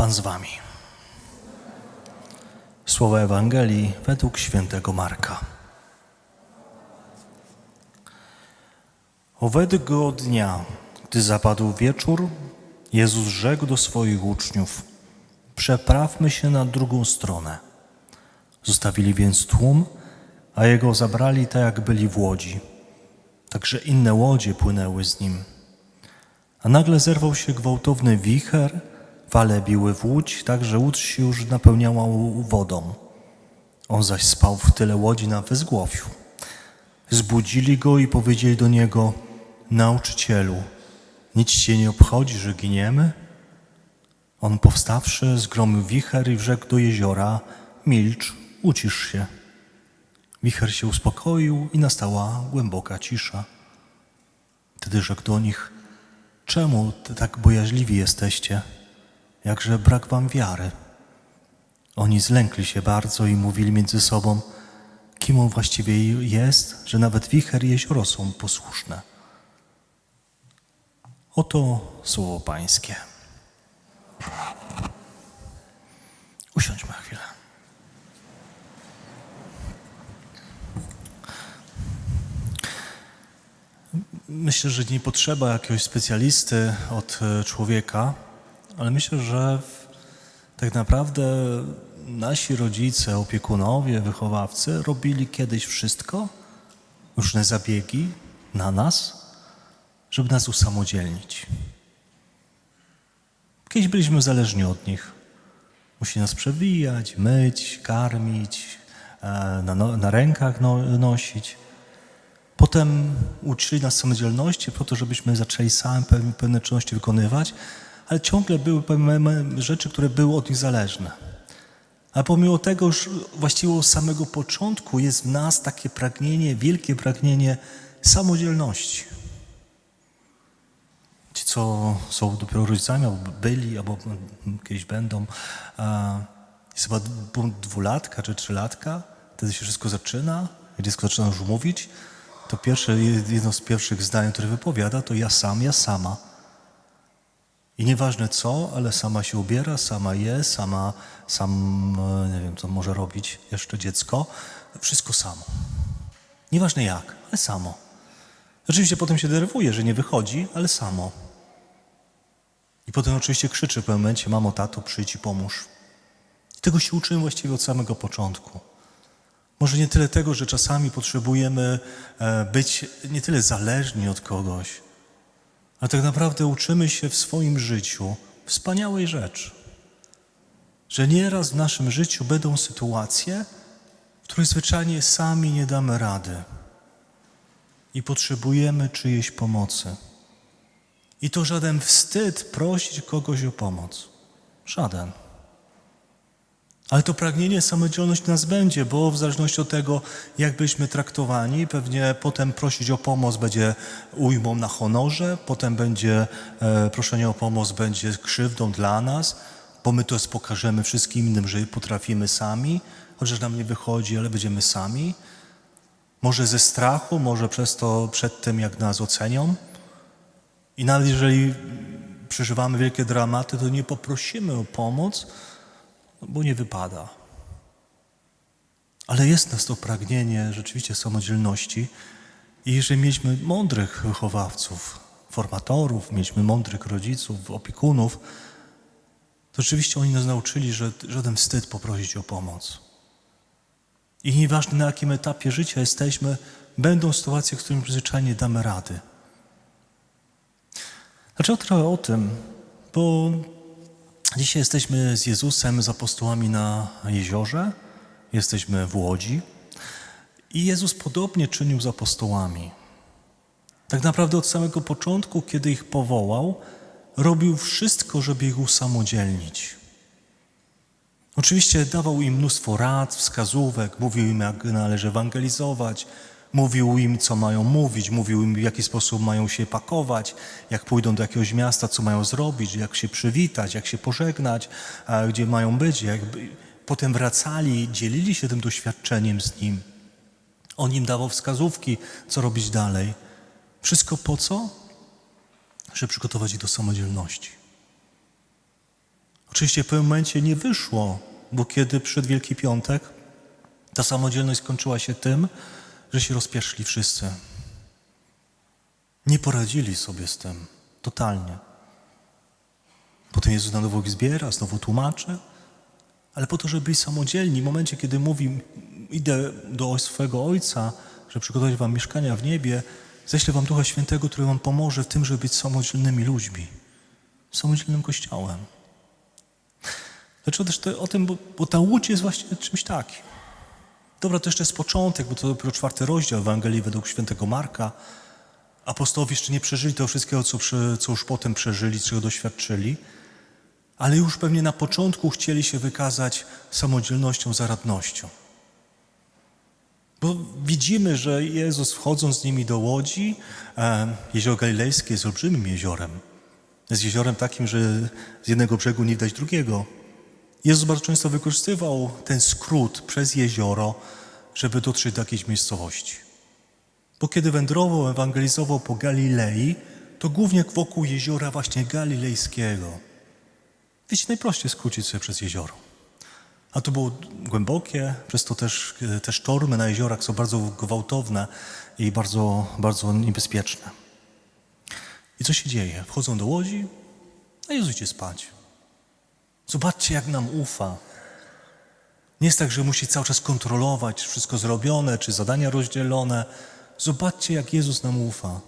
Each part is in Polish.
Pan z wami. Słowa Ewangelii według świętego Marka. Owego dnia, gdy zapadł wieczór, Jezus rzekł do swoich uczniów: Przeprawmy się na drugą stronę. Zostawili więc tłum, a jego zabrali tak, jak byli w łodzi. Także inne łodzie płynęły z nim. A nagle zerwał się gwałtowny wicher, fale biły w łódź, tak że łódź się już napełniała wodą. On zaś spał w tyle łodzi na wyzgłowiu. Zbudzili go i powiedzieli do niego: Nauczycielu, nic cię nie obchodzi, że giniemy? On powstawszy, zgromił wicher i rzekł do jeziora: Milcz, ucisz się. Wicher się uspokoił i nastała głęboka cisza. Wtedy rzekł do nich: Czemu tak bojaźliwi jesteście? Jakże brak wam wiary? Oni zlękli się bardzo i mówili między sobą: Kim on właściwie jest, że nawet wicher i jezioro są posłuszne? Oto słowo Pańskie. Usiądźmy na chwilę. Myślę, że nie potrzeba jakiegoś specjalisty od e, człowieka, ale myślę, że tak naprawdę nasi rodzice, opiekunowie, wychowawcy robili kiedyś wszystko, różne zabiegi na nas, żeby nas usamodzielnić. Kiedyś byliśmy zależni od nich. Musi nas przewijać, myć, karmić, e, na, no, na rękach no, nosić. Potem uczyli nas samodzielności po to, żebyśmy zaczęli sami pewne czynności wykonywać, ale ciągle były pewne rzeczy, które były od nich zależne. A pomimo tego już właściwie od samego początku jest w nas takie pragnienie, wielkie pragnienie samodzielności. Ci, co są dopiero rodzicami, albo byli, albo kiedyś będą, jest chyba dwulatka czy trzylatka, wtedy się wszystko zaczyna, jak dziecko zaczyna już mówić, to pierwsze, jedno z pierwszych zdań, które wypowiada, to ja sam, ja sama. I nieważne co, ale sama się ubiera, sama je, sama, sam, e, nie wiem, co może robić jeszcze dziecko, wszystko samo. Nieważne jak, ale samo. Oczywiście potem się denerwuje, że nie wychodzi, ale samo. I potem oczywiście krzyczy w pewnym momencie, mamo, tato, przyjdź i pomóż. I tego się uczymy właściwie od samego początku. Może nie tyle tego, że czasami potrzebujemy e, być nie tyle zależni od kogoś, ale tak naprawdę uczymy się w swoim życiu wspaniałej rzeczy. Że nieraz w naszym życiu będą sytuacje, w których zwyczajnie sami nie damy rady i potrzebujemy czyjejś pomocy. I to żaden wstyd prosić kogoś o pomoc. Żaden. Ale to pragnienie samodzielność nas będzie, bo w zależności od tego, jak byliśmy traktowani, pewnie potem prosić o pomoc będzie ujmą na honorze, potem będzie e, proszenie o pomoc będzie krzywdą dla nas, bo my to pokażemy wszystkim innym, że potrafimy sami, chociaż nam nie wychodzi, ale będziemy sami. Może ze strachu, może przez to przed tym, jak nas ocenią. I nawet jeżeli przeżywamy wielkie dramaty, to nie poprosimy o pomoc, bo nie wypada. Ale jest nas to pragnienie rzeczywiście samodzielności i jeżeli mieliśmy mądrych wychowawców, formatorów, mieliśmy mądrych rodziców, opiekunów, to rzeczywiście oni nas nauczyli, że żaden wstyd poprosić o pomoc. I nieważne na jakim etapie życia jesteśmy, będą sytuacje, w których zwyczajnie damy rady. Dlaczego trochę o tym? Bo Dzisiaj jesteśmy z Jezusem, z apostołami na jeziorze, jesteśmy w łodzi i Jezus podobnie czynił z apostołami. Tak naprawdę od samego początku, kiedy ich powołał, robił wszystko, żeby ich usamodzielnić. Oczywiście dawał im mnóstwo rad, wskazówek, mówił im, jak należy ewangelizować, mówił im, co mają mówić, mówił im, w jaki sposób mają się pakować, jak pójdą do jakiegoś miasta, co mają zrobić, jak się przywitać, jak się pożegnać, gdzie mają być. Jak... Potem wracali, dzielili się tym doświadczeniem z nim. On im dawał wskazówki, co robić dalej. Wszystko po co? Żeby przygotować ich do samodzielności. Oczywiście w pewnym momencie nie wyszło, bo kiedy przyszedł Wielki Piątek, ta samodzielność skończyła się tym, że się rozpieszli wszyscy. Nie poradzili sobie z tym totalnie. Potem Jezus na nowo ich zbiera, znowu tłumaczy, ale po to, żeby być samodzielni. W momencie, kiedy mówi, idę do swojego Ojca, żeby przygotować wam mieszkania w niebie, ześlę wam Ducha Świętego, który wam pomoże w tym, żeby być samodzielnymi ludźmi, samodzielnym Kościołem. Dlaczego też to, o tym, bo, bo ta łódź jest właśnie czymś takim. Dobra, to jeszcze jest początek, bo to dopiero czwarty rozdział Ewangelii według świętego Marka. Apostołowie jeszcze nie przeżyli tego wszystkiego, co, co już potem przeżyli, czego doświadczyli, ale już pewnie na początku chcieli się wykazać samodzielnością, zaradnością. Bo widzimy, że Jezus wchodząc z nimi do łodzi, e, jezioro galilejskie jest olbrzymim jeziorem. Jest jeziorem takim, że z jednego brzegu nie widać drugiego. Jezus bardzo często wykorzystywał ten skrót przez jezioro, żeby dotrzeć do jakiejś miejscowości. Bo kiedy wędrował, ewangelizował po Galilei, to głównie wokół jeziora właśnie galilejskiego. Wiecie, najprościej skrócić sobie przez jezioro. A to było głębokie, przez to też te sztormy na jeziorach są bardzo gwałtowne i bardzo, bardzo niebezpieczne. I co się dzieje? Wchodzą do łodzi, a Jezus idzie spać. Zobaczcie, jak nam ufa. Nie jest tak, że musi cały czas kontrolować, wszystko zrobione, czy zadania rozdzielone. Zobaczcie, jak Jezus nam ufa.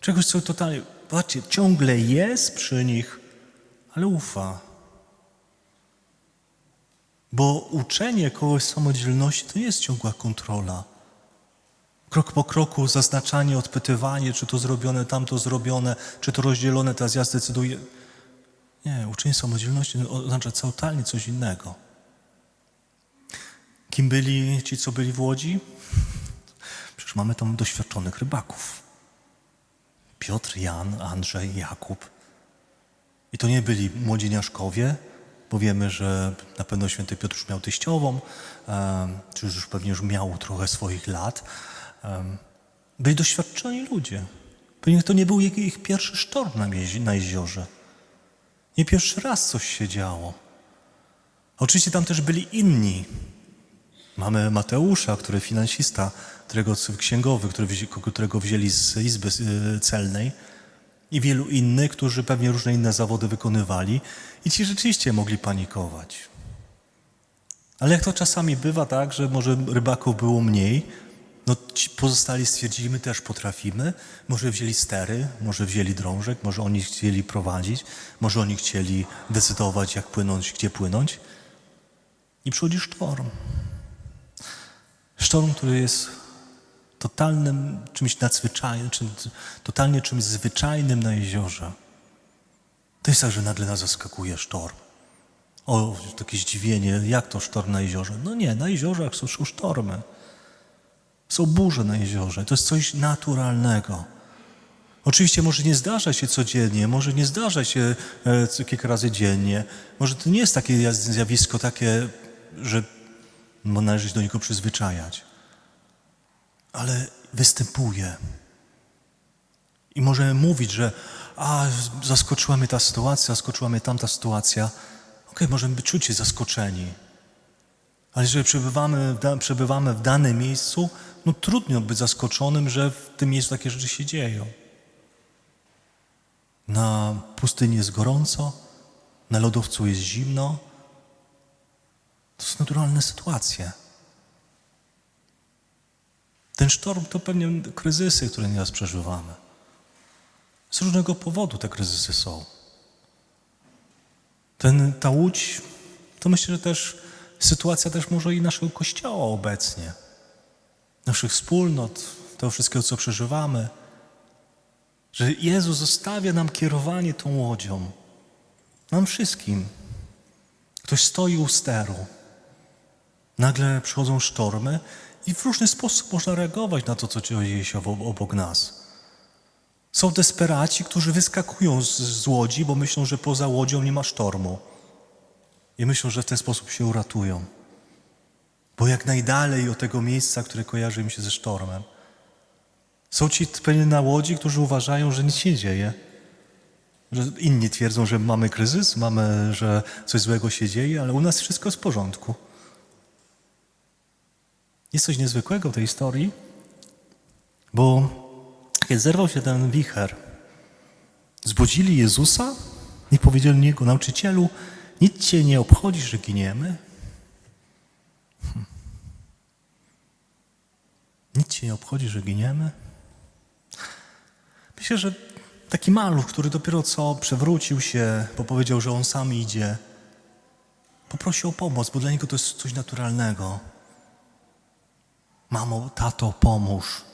Czegoś, co totalnie, zobaczcie, ciągle jest przy nich, ale ufa. Bo uczenie kogoś samodzielności to jest ciągła kontrola. Krok po kroku zaznaczanie, odpytywanie, czy to zrobione, tamto zrobione, czy to rozdzielone, teraz ja zdecyduję. Nie, uczenie samodzielności oznacza totalnie coś innego. Kim byli ci, co byli w Łodzi? Przecież mamy tam doświadczonych rybaków. Piotr, Jan, Andrzej, Jakub. I to nie byli młodzieniaszkowie, bo wiemy, że na pewno święty Piotr już miał teściową, czy już pewnie już miał trochę swoich lat. Byli doświadczeni ludzie. Pewnie to nie był ich pierwszy sztorm na jeziorze. Nie pierwszy raz coś się działo. Oczywiście tam też byli inni. Mamy Mateusza, który finansista, którego księgowy, którego wzięli z izby y, celnej i wielu innych, którzy pewnie różne inne zawody wykonywali i ci rzeczywiście mogli panikować. Ale jak to czasami bywa tak, że może rybaków było mniej, no pozostali stwierdzili, my też potrafimy. Może wzięli stery, może wzięli drążek, może oni chcieli prowadzić, może oni chcieli decydować, jak płynąć, gdzie płynąć. I przychodzi sztorm. Sztorm, który jest totalnym czymś nadzwyczajnym, czym, totalnie czymś zwyczajnym na jeziorze. To jest tak, że nagle nas zaskakuje sztorm. O, takie zdziwienie, jak to sztorm na jeziorze? No nie, na jeziorach są sztormy. Są burze na jeziorze. To jest coś naturalnego. Oczywiście może nie zdarza się codziennie, może nie zdarza się e, kilka razy dziennie. Może to nie jest takie zjawisko takie, że należy się do niego przyzwyczajać. Ale występuje. I możemy mówić, że a, zaskoczyła mnie ta sytuacja, zaskoczyła mnie tamta sytuacja. Okay, możemy być czuć się zaskoczeni. Ale jeżeli przebywamy, przebywamy w danym miejscu, no trudno być zaskoczonym, że w tym miejscu takie rzeczy się dzieją. Na pustyni jest gorąco, na lodowcu jest zimno. To są naturalne sytuacje. Ten sztorm to pewnie kryzysy, które nieraz przeżywamy. Z różnego powodu te kryzysy są. Ten, ta łódź, to myślę, że też sytuacja też może i naszego Kościoła obecnie, naszych wspólnot, tego wszystkiego, co przeżywamy, że Jezus zostawia nam kierowanie tą łodzią, nam wszystkim. Ktoś stoi u steru, nagle przychodzą sztormy i w różny sposób można reagować na to, co dzieje się obok nas. Są desperaci, którzy wyskakują z, z łodzi, bo myślą, że poza łodzią nie ma sztormu i myślą, że w ten sposób się uratują. Bo jak najdalej od tego miejsca, które kojarzy im się ze sztormem. Są ci pewnie na łodzi, którzy uważają, że nic się nie dzieje. Że inni twierdzą, że mamy kryzys, mamy, że coś złego się dzieje, ale u nas wszystko jest w porządku. Jest coś niezwykłego w tej historii, bo kiedy zerwał się ten wicher, zbudzili Jezusa i powiedzieli Niego, nauczycielu, nic Cię nie obchodzi, że giniemy? Hm. Nic Cię nie obchodzi, że giniemy? Myślę, że taki maluch, który dopiero co przewrócił się, bo powiedział, że on sam idzie, poprosił o pomoc, bo dla niego to jest coś naturalnego. Mamo, tato, pomóż.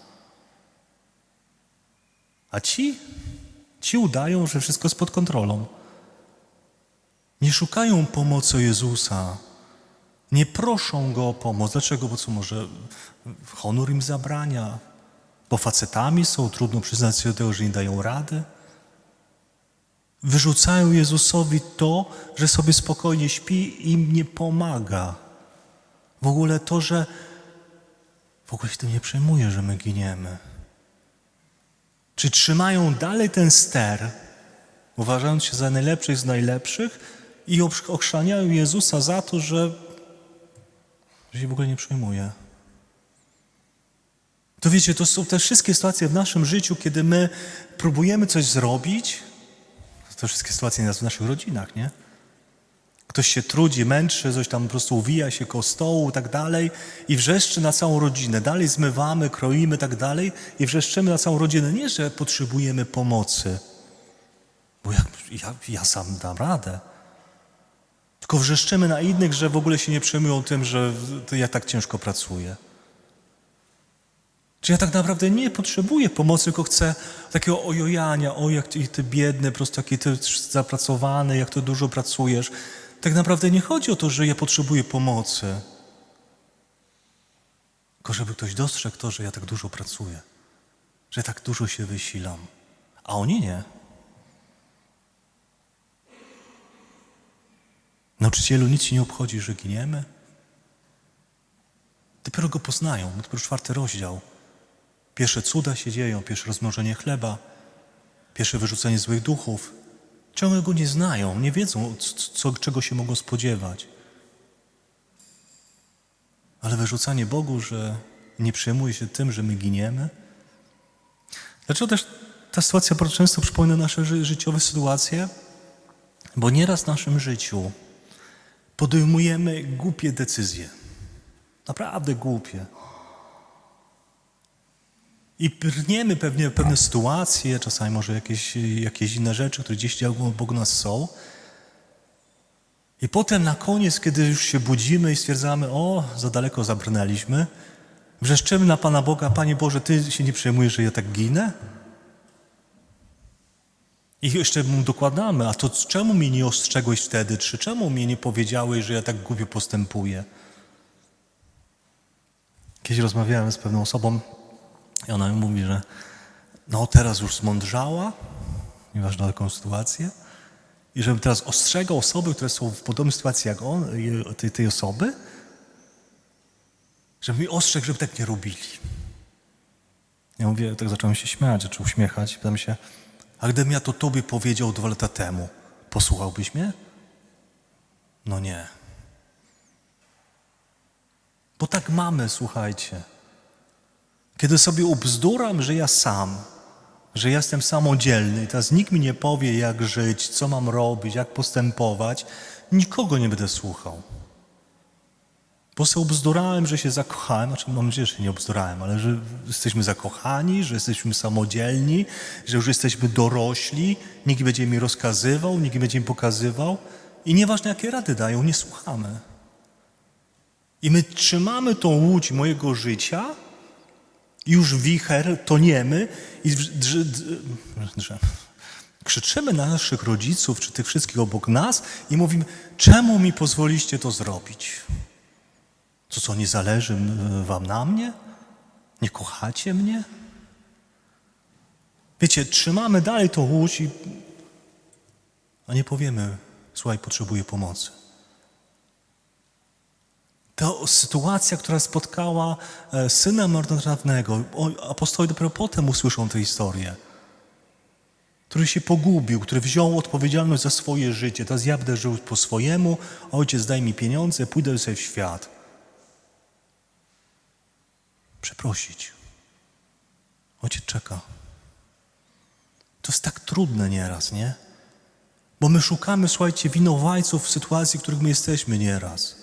A ci, ci udają, że wszystko jest pod kontrolą. Nie szukają pomocy Jezusa. Nie proszą Go o pomoc. Dlaczego? Bo co może honor im zabrania? Bo facetami są, trudno przyznać się do tego, że nie dają rady. Wyrzucają Jezusowi to, że sobie spokojnie śpi i im nie pomaga. W ogóle to, że w ogóle się tym nie przejmuje, że my giniemy. Czy trzymają dalej ten ster, uważając się za najlepszych z najlepszych i ochrzaniają Jezusa za to, że, że się w ogóle nie przejmuje. To wiecie, to są te wszystkie sytuacje w naszym życiu, kiedy my próbujemy coś zrobić, to wszystkie sytuacje w naszych rodzinach, nie? Ktoś się trudzi, męczy, coś tam po prostu uwija się koło stołu i tak dalej i wrzeszczy na całą rodzinę. Dalej zmywamy, kroimy tak dalej i wrzeszczymy na całą rodzinę. Nie, że potrzebujemy pomocy, bo ja, ja, ja sam dam radę. Tylko wrzeszczymy na innych, że w ogóle się nie przejmują tym, że ja tak ciężko pracuję. Czy ja tak naprawdę nie potrzebuję pomocy, tylko chcę takiego ojojania, o jak ty, ty biedny, po prostu taki ty zapracowany, jak to dużo pracujesz. Tak naprawdę nie chodzi o to, że ja potrzebuję pomocy, tylko żeby ktoś dostrzegł to, że ja tak dużo pracuję, że tak dużo się wysilam, a oni nie. Nauczycielu, nic się nie obchodzi, że giniemy. Dopiero go poznają, dopiero czwarty rozdział. Pierwsze cuda się dzieją, pierwsze rozmnożenie chleba, pierwsze wyrzucenie złych duchów. Ciągle go nie znają, nie wiedzą, co, czego się mogą spodziewać. Ale wyrzucanie Bogu, że nie przejmuje się tym, że my giniemy. Dlaczego też ta sytuacja bardzo często przypomina nasze ży życiowe sytuacje? Bo nieraz w naszym życiu podejmujemy głupie decyzje. Naprawdę głupie. I brniemy pewnie pewne sytuacje, czasami może jakieś, jakieś inne rzeczy, które gdzieś obok nas są. I potem na koniec, kiedy już się budzimy i stwierdzamy, o, za daleko zabrnęliśmy, wrzeszczymy na Pana Boga, Panie Boże, Ty się nie przejmujesz, że ja tak ginę? I jeszcze mu dokładamy, a to czemu mnie nie ostrzegłeś wtedy, czy czemu mnie nie powiedziałeś, że ja tak głupio postępuję? Kiedyś rozmawiałem z pewną osobą, i ona mi mówi, że no teraz już zmądrzała, nieważne jaką sytuację, i żebym teraz ostrzegał osoby, które są w podobnej sytuacji jak on, tej, tej osoby, żeby mi ostrzegł, żeby tak nie robili. Ja mówię, tak zacząłem się śmiać, czy uśmiechać. Pytam się, a gdybym ja to tobie powiedział dwa lata temu, posłuchałbyś mnie? No nie. Bo tak mamy, słuchajcie. Kiedy sobie ubzduram, że ja sam, że jestem samodzielny teraz nikt mi nie powie, jak żyć, co mam robić, jak postępować, nikogo nie będę słuchał. Bo sobie ubzdurałem, że się zakochałem, znaczy mam nadzieję, że się nie ubzdurałem, ale że jesteśmy zakochani, że jesteśmy samodzielni, że już jesteśmy dorośli, nikt będzie mi rozkazywał, nikt będzie mi pokazywał i nieważne jakie rady dają, nie słuchamy. I my trzymamy tą łódź mojego życia, już wicher, toniemy i krzyczymy na naszych rodziców, czy tych wszystkich obok nas i mówimy, czemu mi pozwoliście to zrobić? To co, nie zależy wam na mnie? Nie kochacie mnie? Wiecie, trzymamy dalej tą łódź, i, a nie powiemy, słuchaj, potrzebuję pomocy. To sytuacja, która spotkała e, syna marnotrawnego, apostołowie dopiero potem usłyszą tę historię. który się pogubił, który wziął odpowiedzialność za swoje życie. Teraz ja żył po swojemu, ojciec daj mi pieniądze, pójdę sobie w świat. Przeprosić. Ojciec czeka. To jest tak trudne nieraz, nie? Bo my szukamy, słuchajcie, winowajców w sytuacji, w których my jesteśmy nieraz.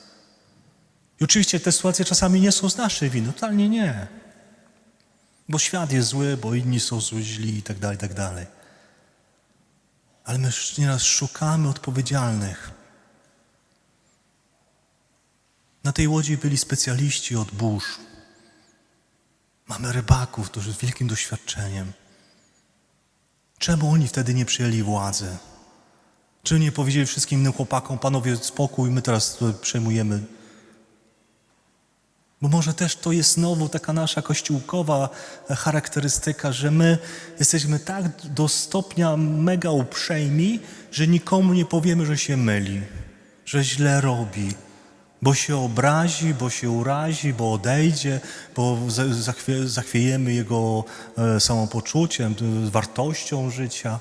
I oczywiście te sytuacje czasami nie są z naszej winy, totalnie nie. Bo świat jest zły, bo inni są zły, źli i tak dalej, i tak dalej. Ale my nieraz szukamy odpowiedzialnych. Na tej łodzi byli specjaliści od burz. Mamy rybaków, którzy z wielkim doświadczeniem. Czemu oni wtedy nie przyjęli władzy? Czy nie powiedzieli wszystkim innym chłopakom, panowie, spokój, my teraz przejmujemy? Bo może też to jest znowu taka nasza kościółkowa charakterystyka, że my jesteśmy tak do stopnia mega uprzejmi, że nikomu nie powiemy, że się myli, że źle robi, bo się obrazi, bo się urazi, bo odejdzie, bo za- zachwie, zachwiejemy jego e, samopoczuciem, e, wartością życia.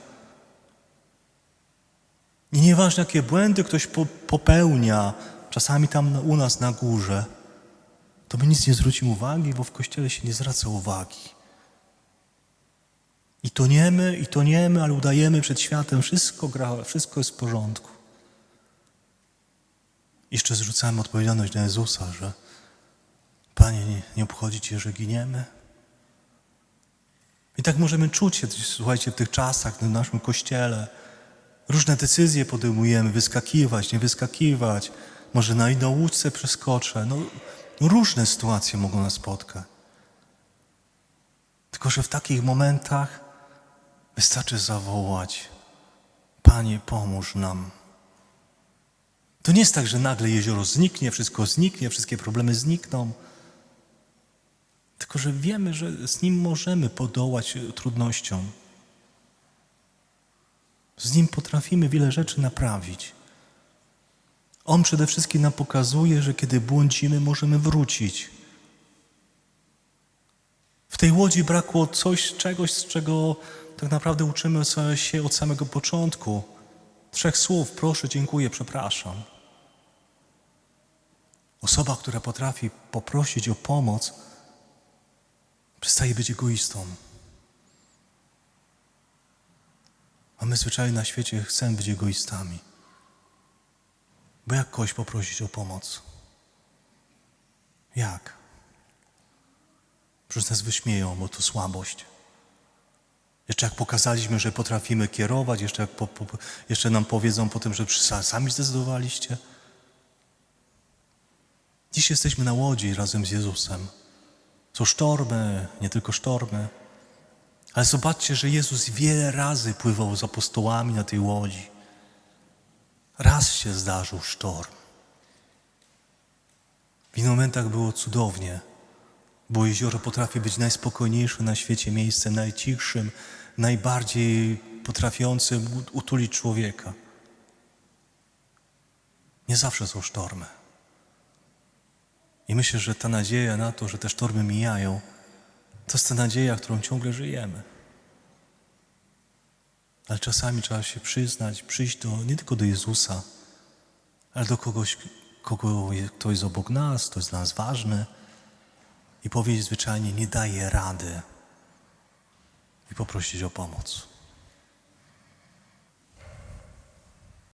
I nieważne, jakie błędy ktoś po, popełnia, czasami tam u nas na górze, to my nic nie zwrócimy uwagi, bo w kościele się nie zwraca uwagi. I toniemy, i toniemy, ale udajemy przed światem, wszystko gra, wszystko jest w porządku. Jeszcze zrzucamy odpowiedzialność na Jezusa, że Panie, nie, nie obchodzi Cię, że giniemy. I tak możemy czuć się, słuchajcie, w tych czasach, w naszym kościele. Różne decyzje podejmujemy, wyskakiwać, nie wyskakiwać. Może na inną łódźce przeskoczę. No różne sytuacje mogą nas spotkać. Tylko, że w takich momentach wystarczy zawołać: Panie, pomóż nam. To nie jest tak, że nagle jezioro zniknie, wszystko zniknie, wszystkie problemy znikną. Tylko, że wiemy, że z nim możemy podołać trudnościom. Z nim potrafimy wiele rzeczy naprawić. On przede wszystkim nam pokazuje, że kiedy błądzimy, możemy wrócić. W tej łodzi brakło coś, czegoś, z czego tak naprawdę uczymy się od samego początku. Trzech słów: proszę, dziękuję, przepraszam. Osoba, która potrafi poprosić o pomoc, przestaje być egoistą. A my zwyczajnie na świecie chcemy być egoistami. Bo jak kogoś poprosić o pomoc? Jak? Przecież nas wyśmieją, bo to słabość. Jeszcze jak pokazaliśmy, że potrafimy kierować, jeszcze, jak po, po, jeszcze nam powiedzą po tym, że sami zdecydowaliście. Dziś jesteśmy na łodzi razem z Jezusem. Są sztormy, nie tylko sztormy. Ale zobaczcie, że Jezus wiele razy pływał z apostołami na tej łodzi. Raz się zdarzył sztorm. W innych momentach było cudownie, bo jezioro potrafi być najspokojniejszym na świecie miejscem, najcichszym, najbardziej potrafiącym utulić człowieka. Nie zawsze są sztormy. I myślę, że ta nadzieja na to, że te sztormy mijają, to jest ta nadzieja, którą ciągle żyjemy. Ale czasami trzeba się przyznać, przyjść do, nie tylko do Jezusa, ale do kogoś, kogo, kto jest obok nas, kto jest dla nas ważny i powiedzieć zwyczajnie, nie daję rady i poprosić o pomoc.